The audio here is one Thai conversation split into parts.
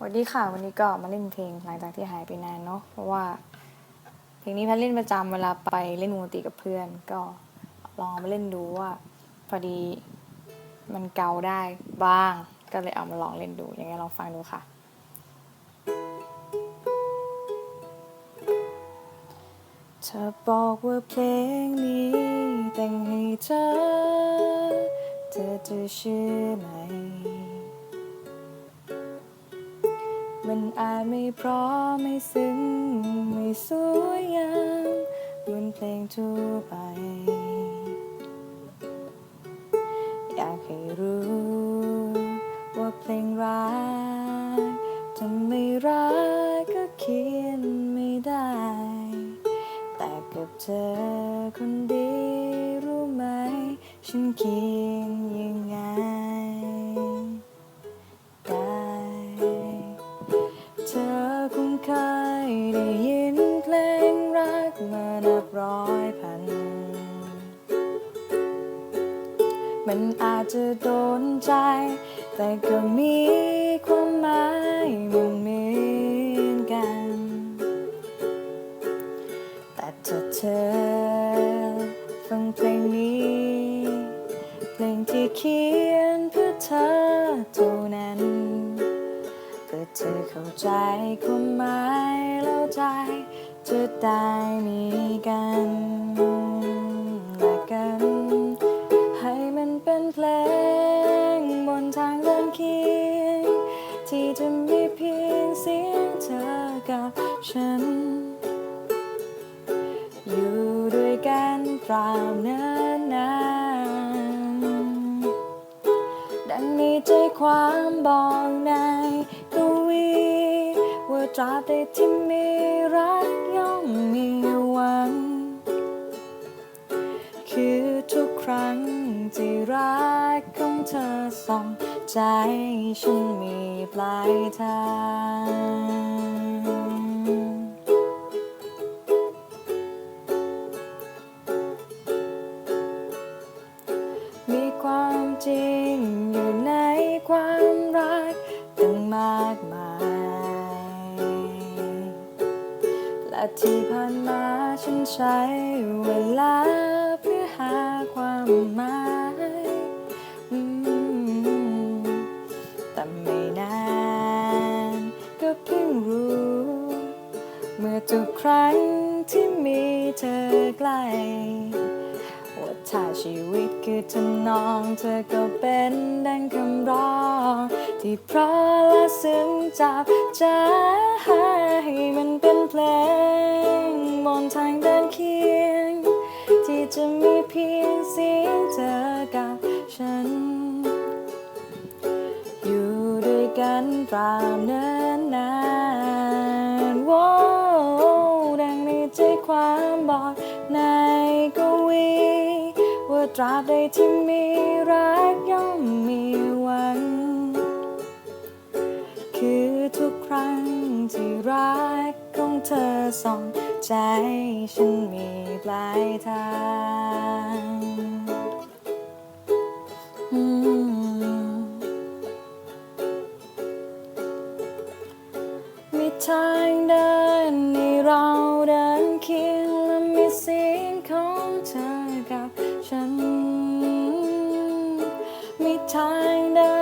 สวัสดีค่ะ วันนี้ก็มาเล่นเพลงหลังจากที่หายไปนานเนาะเพราะว่า เพลงนี้แพทเล่นประจำเวลาไปเล่นวงดนตรีกับเพื่อน ก็ลองมาเล่นดูว่าพอดีมันเกาได้บ้าง ก็เลยเอามาลองเล่นดูยังไงลองฟังดูค่ะ เธอบอกว่าเพลงนี้แต่งให้เธอ เธอจะเชื่อไหม มันอาจไม่เพราะไม่ซึ้งไม่สวยงามเหมือนเพลงทั่วไป อยากให้รู้ ว่าเพลงรักจะไม่รักก็เขียนไม่ได้ แต่กับเธอคนดีรู้ไหม ฉันเขียน มันอาจจะโดนใจ แต่ก็มีความหมายเหมือนเหมือนกัน แต่ถ้าเธอฟังเพลงนี้ เพลงที่เขียนเพื่อเธอเท่านั้นเพื่อเธอเข้าใจความหมายแล้วใจจะได้มีกัน ที่จะมีเพียงเสียงเธอกับฉัน อยู่ด้วยกันตราบนานนานๆดังนี้ใจความบอกในกวีว่าตราบใดที่มีรักย่อมมีหวัง คือทุกครั้งที่รักของเธอส่อง ใจฉันมีปลายทางมีความจริงอยู่ในความรักตั้งมากมาย และที่ผ่านมาฉันใช้เวลาเพื่อหาความ ทุกครั้งที่มีเธอใกล้ว่าถ้าชีวิตคือทำนองเธอก็เป็นดังคำร้อง ที่เพราะและซึ้งจับใจให้มันเป็นเพลงบนทางเดินเคียง ที่จะมีเพียงเสียงเธอกับฉัน อยู่ด้วยกันตราบเนิ่นนาน อกในกวี ว่าตราบใดที่มีรักย่อมมีหวัง คือทุกครั้งที่รักของเธอส่องใจฉันมีปลายทาง มีท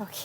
โอเค